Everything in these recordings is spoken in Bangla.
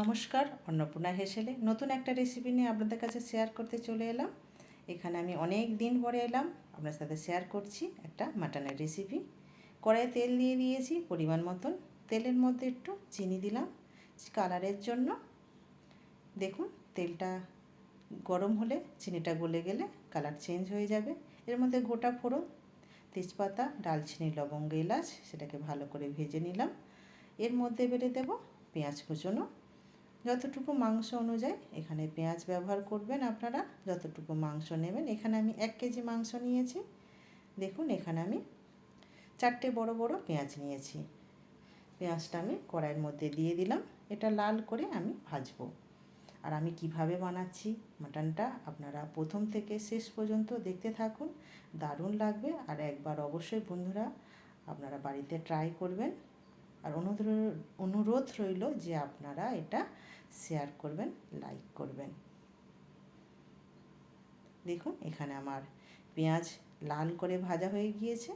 নমস্কার, অন্নপূর্ণা হেসেলে। নতুন একটা রেসিপি নিয়ে আপনাদের কাছে শেয়ার করতে চলে এলাম। এখানে আমি অনেক দিন পরে এলাম, আপনার সাথে শেয়ার করছি একটা মাটনের রেসিপি কড়াইয়ে তেল দিয়ে দিয়েছি পরিমাণ মতন। তেলের মধ্যে একটু চিনি দিলাম কালারের জন্য। দেখুন, তেলটা গরম হলে চিনিটা গলে গেলে কালার চেঞ্জ হয়ে যাবে। এর মধ্যে গোটা ফোড়ন, তেজপাতা, ডালচিনি, লবঙ্গ, এলাচ, সেটাকে ভালো করে ভেজে নিলাম। এর মধ্যে বেড়ে দেব পেঁয়াজ কুচনো যতটুকু মাংস অনুযায়ী এখানে পেঁয়াজ ব্যবহার করবেন আপনারা, যতটুকু মাংস নেবেন। এখানে আমি এক কেজি মাংস নিয়েছি। দেখুন, এখানে আমি চারটে বড় বড় পেঁয়াজ নিয়েছি। পেঁয়াজটা আমি কড়াইয়ের মধ্যে দিয়ে দিলাম। এটা লাল করে আমি ভাজবো। আর আমি কীভাবে বানাচ্ছি মাটনটা আপনারা প্রথম থেকে শেষ পর্যন্ত দেখতে থাকুন। দারুণ লাগবে। আর একবার অবশ্যই বন্ধুরা আপনারা বাড়িতে ট্রাই করবেন। আর অনুরোধ রইল যে আপনারা এটা শেয়ার করবেন লাইক করবেন। দেখুন, এখানে আমার পেঁয়াজ লাল করে ভাজা হয়ে গিয়েছে।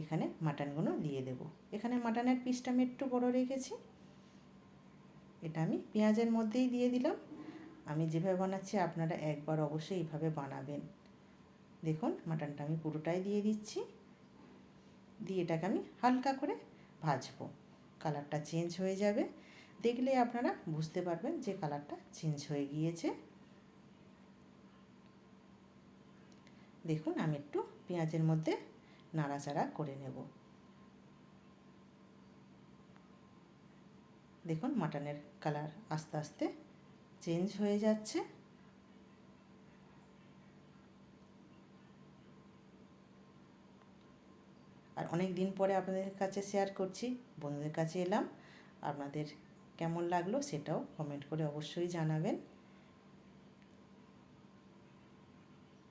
এখানে মাটনগুলো দিয়ে দেব। এখানে মাটনের পিসটা আমি একটু বড় রেখেছি। এটা আমি পেঁয়াজের মধ্যেই দিয়ে দিলাম। আমি যেভাবে বানাচ্ছি, আপনারা একবার অবশ্যই এইভাবে বানাবেন। দেখুন, মাটনটা আমি পুরোটাই দিয়ে দিচ্ছি। দিয়ে এটাকে আমি হালকা করে ভাজবো। কালারটা চেঞ্জ হয়ে যাবে। দেখলে আপনারা বুঝতে পারবেন যে কালারটা চেঞ্জ হয়ে গিয়েছে। দেখুন, আমি একটু পেঁয়াজের মধ্যে নাড়াচাড়া করে নেব। দেখুন, মাটনের কালার আস্তে আস্তে চেঞ্জ হয়ে যাচ্ছে। আর অনেক দিন পরে আপনাদের কাছে শেয়ার করছি, বন্ধুদের কাছে এলাম। আপনাদের কেমন লাগল সেটাও কমেন্ট করে অবশ্যই জানাবেন।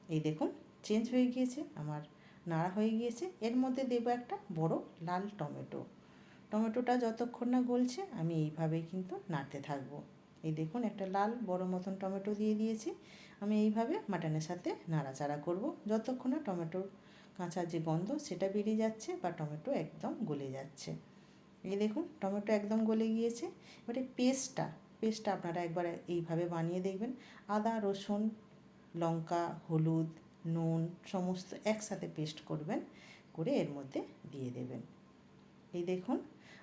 এই দেখুন চেঞ্জ হয়ে গিয়েছে, আমার নাড়া হয়ে গিয়েছে। এর মধ্যে দেবো একটা বড় লাল টমেটো। টমেটোটা যতক্ষণ না গলছে, আমি এইভাবেই কিন্তু নাড়তে থাকব। এই দেখুন, একটা লাল বড় মতন টমেটো দিয়ে দিয়েছি। আমি এইভাবে মাটনের সাথে নাড়াচাড়া করব। যতক্ষণ না টমেটোর কাঁচা যে গন্ধ সেটা বেরিয়ে যাচ্ছে বা টমেটো একদম গলে যাচ্ছে। এই দেখুন, টমেটো একদম গলে গিয়েছে। এবারে পেস্টটা পেস্টটা আপনারা একবার এইভাবে বানিয়ে দেখবেন। আদা, রসুন, লঙ্কা, হলুদ, নুন সমস্ত একসাথে পেস্ট করবেন, করে এর মধ্যে দিয়ে দেবেন। এই দেখুন,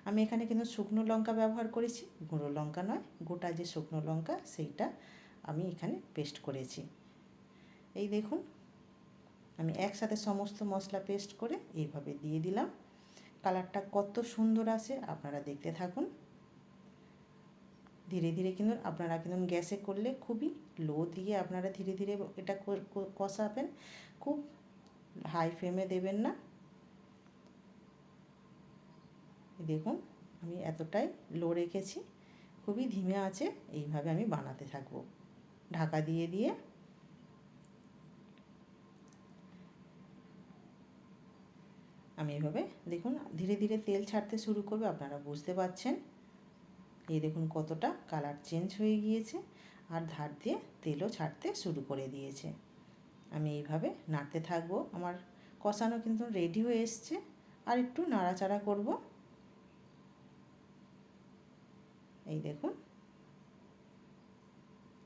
আমি এখানে কিন্তু শুকনো লঙ্কা ব্যবহার করেছি, গুঁড়ো লঙ্কা নয়, গোটা যে শুকনো লঙ্কা সেইটা আমি এখানে পেস্ট করেছি। এই দেখুন আমি একসাথে সমস্ত মশলা পেস্ট করে এইভাবে দিয়ে দিলাম। কালারটা কত সুন্দর আসে আপনারা দেখতে থাকুন। ধীরে ধীরে কিন্তু আপনারা কিন্তু গ্যাসে করলে খুবই লো দিয়ে আপনারা ধীরে ধীরে এটা কষাবেন। খুব হাই ফ্লেমে দেবেন না। দেখুন, আমি এতটাই লো রেখেছি। খুবই ধিমে আছে, এইভাবে আমি বানাতে থাকব। ঢাকা দিয়ে দিয়ে আমি এভাবে দেখুন, ধীরে ধীরে তেল ছাড়তে শুরু করবে, আপনারা বুঝতে পারছেন। এই দেখুন কতটা কালার চেঞ্জ হয়ে গিয়েছে, আর ধার দিয়ে তেলও ছাড়তে শুরু করে দিয়েছে। আমি এইভাবে নাড়তে থাকব, আমার কষানো কিন্তু রেডি হয়ে এসছে, আর একটু নাড়াচাড়া করব। এই দেখুন,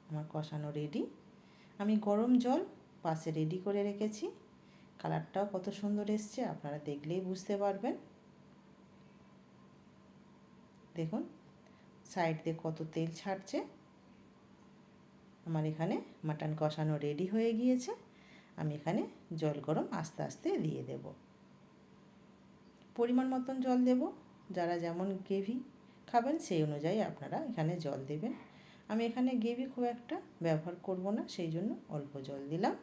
আমার কষানো রেডি আমি গরম জল পাশে রেডি করে রেখেছি। কালারটাও কত সুন্দর এসছে, আপনারা দেখলেই বুঝতে পারবেন। দেখুন সাইড দিয়ে কত তেল ছাড়ছে। আমার এখানে মাটন কষানো রেডি হয়ে গিয়েছে। আমি এখানে জল গরম আস্তে আস্তে দিয়ে দেব। পরিমাণ মতন জল দেব। যারা যেমন গ্রেভি খাবেন, সেই অনুযায়ী আপনারা এখানে জল দেবেন। আমি এখানে গ্রেভি খুব একটা ব্যবহার করব না, সেই জন্য অল্প জল দিলাম।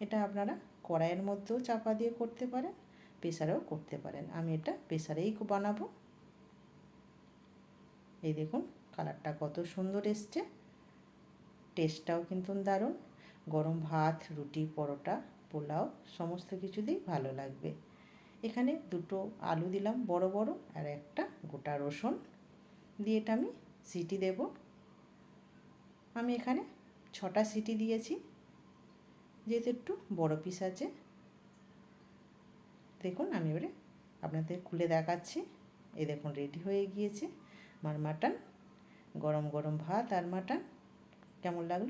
এটা আপনারা কড়াইয়ের মধ্যেও চাপা দিয়ে করতে পারেন, প্রেসারেও করতে পারেন। আমি এটা প্রেসারেই বানাবো। এই দেখুন, কালারটা কত সুন্দর এসছে। টেস্টটাও কিন্তু দারুণ। গরম ভাত, রুটি, পরোটা, পোলাও, সমস্ত কিছুতেই ভালো লাগবে। এখানে দুটো আলু দিলাম, বড় বড়, আর একটা গোটা রসুন। দিয়ে এটা আমি সিটি দেব। আমি এখানে ছটা সিটি দিয়েছি। যেহেতু একটু বড় পিস আছে, দেখুন আমি এবারে আপনাদের খুলে দেখাচ্ছি। এ দেখুন রেডি হয়ে গিয়েছে। আমার মাটন গরম গরম ভাত আর মাটন কেমন লাগল?